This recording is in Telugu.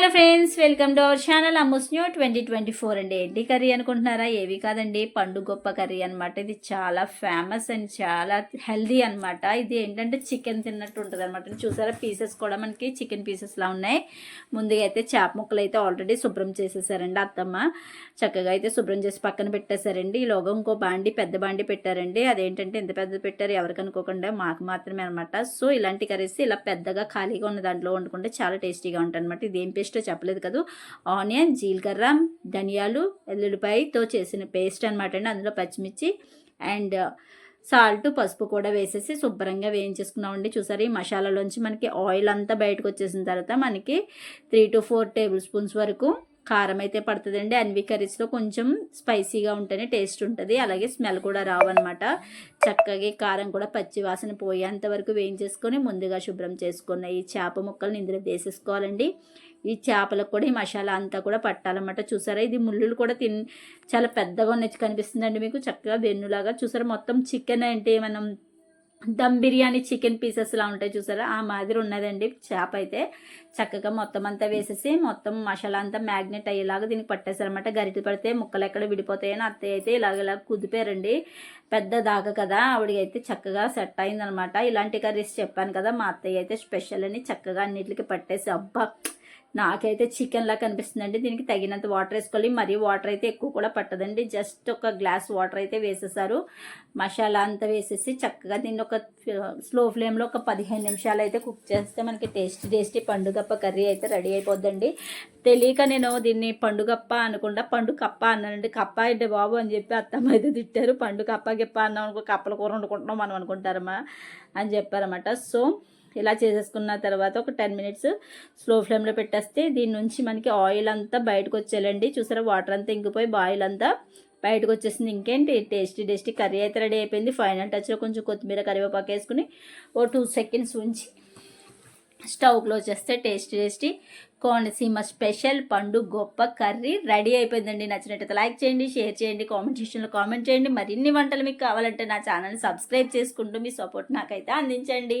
Hello friends welcome to our channel Ammu's new twenty twenty four అండి. ఏంటి కర్రీ అనుకుంటున్నారా? ఏవి కాదండి పండు గొప్ప కర్రీ అనమాట ఇది చాలా ఫేమస్ అండ్ చాలా హెల్దీ అనమాట ఇది ఏంటంటే చికెన్ తిన్నట్టు ఉంటుంది అనమాట చూసారా? పీసెస్ కూడా మనకి చికెన్ పీసెస్లా ఉన్నాయి. ముందుగా అయితే చేప ముక్కలు అయితే ఆల్రెడీ శుభ్రం చేసేసారండి అత్తమ్మ. చక్కగా అయితే శుభ్రం చేసి పక్కన పెట్టేశారండి. ఈలోగా ఇంకో బాండి పెద్ద బాండి పెట్టారండి. అదేంటంటే ఎంత పెద్ద పెట్టారు ఎవరికి అనుకోకుండా మాకు మాత్రమే అనమాట సో ఇలాంటి కర్రీస్ ఇలా పెద్దగా ఖాళీగా ఉన్న దాంట్లో వండుకుంటే చాలా టేస్టీగా ఉంటుంది అనమాట ఇదేం పేస్ట్ పేస్టో చెప్పలేదు కదా? ఆనియన్ జీలకర్ర ధనియాలు ఎల్లుల్లిపాయతో చేసిన పేస్ట్ అనమాట అండి. అందులో పచ్చిమిర్చి అండ్ సాల్ట్ పసుపు కూడా వేసేసి శుభ్రంగా వేయించేసుకున్నామండి చూసారు ఈ మసాలాలోంచి మనకి ఆయిల్ అంతా బయటకు వచ్చేసిన తర్వాత మనకి three to four tablespoons వరకు కారం అయితే పడుతుందండి. అన్వి కర్రీస్లో కొంచెం స్పైసీగా ఉంటేనే టేస్ట్ ఉంటుంది. అలాగే స్మెల్ కూడా రావన్నమాట. చక్కగా కారం కూడా పచ్చి వాసన పోయేంత వరకు వేయించేసుకొని ముందుగా శుభ్రం చేసుకున్న ఈ చేప ముక్కలను ఇందులో వేసేసుకోవాలండి. ఈ చేపలకు కూడా ఈ మసాలా అంతా కూడా పట్టాలన్నమాట. చూసారా? ఇది ముళ్ళులు కూడా తిన్ చాలా పెద్దగా ఉన్నట్టు కనిపిస్తుందండి మీకు. చక్కగా వెన్నులాగా చూసారా? మొత్తం చికెన్ అంటే మనం దమ్ బిర్యానీ చికెన్ పీసెస్లా ఉంటాయి చూసారా? ఆ మాదిరి ఉన్నదండి. చేప అయితే చక్కగా మొత్తం అంతా వేసేసి మొత్తం మసాలా అంతా మ్యాగ్నెట్ అయ్యేలాగా దీనికి పట్టేశారనమాట గరిటె పడితే ముక్కలు ఎక్కడ విడిపోతాయని అత్తయ్య అయితే ఇలాగ ఇలా కుదిపారండి. పెద్ద దాక కదా ఆవిడకి అయితే చక్కగా సెట్ అయిందనమాట ఇలాంటి కర్రీస్ చెప్పాను కదా మా అత్తయ్య అయితే స్పెషల్ అని చక్కగా అన్నిటికి పట్టేసి అబ్బా! నాకైతే చికెన్లా కనిపిస్తుందండి. దీనికి తగినంత వాటర్ వేసుకోవాలి. మరీ వాటర్ అయితే ఎక్కువ కూడా పట్టదండి. జస్ట్ ఒక గ్లాస్ వాటర్ అయితే వేసేసారు. మసాలా అంతా వేసేసి చక్కగా దీన్ని ఒక స్లో ఫ్లేమ్లో ఒక పదిహేను నిమిషాలు అయితే కుక్ చేస్తే మనకి టేస్టీ టేస్టీ పండుగప్ప కర్రీ అయితే రెడీ అయిపోద్దండి. తెలియక నేను దీన్ని పండుగప్ప అనకుండా పండు కప్ప అన్నానండి. కప్ప అంటే బాబు అని చెప్పి అత్తమ్మ అయితే తిట్టారు. పండు కప్ప గిప్ప అన్నాం అనుకో కప్పల కూర వండుకుంటున్నాం మనం అనుకుంటారమ్మా అని చెప్పారన్నమాట. సో ఇలా చేసేసుకున్న తర్వాత ఒక టెన్ మినిట్స్ స్లో ఫ్లేమ్లో పెట్టేస్తే దీని నుంచి మనకి ఆయిల్ అంతా బయటకు వచ్చేయాలండి. చూసారా? వాటర్ అంతా ఇంకిపోయి బాయిల్ అంతా బయటకు వచ్చేసింది. ఇంకేంటి? టేస్టీ టేస్టీ కర్రీ అయితే రెడీ అయిపోయింది. ఫైనల్ టచ్లో కొంచెం కొత్తిమీర కరివేపాకు వేసుకుని ఓ టూ సెకండ్స్ ఉంచి స్టవ్ క్లోజ్ చేస్తే టేస్టీ టేస్టీ కోనసీమ స్పెషల్ పండు గొప్ప కర్రీ రెడీ అయిపోయిందండి. నచ్చినట్టయితే లైక్ చేయండి షేర్ చేయండి కామెంట్ సెక్షన్లో కామెంట్ చేయండి. మరిన్ని వంటలు మీకు కావాలంటే నా ఛానల్ సబ్స్క్రైబ్ చేసుకుంటూ మీ సపోర్ట్ నాకైతే అందించండి.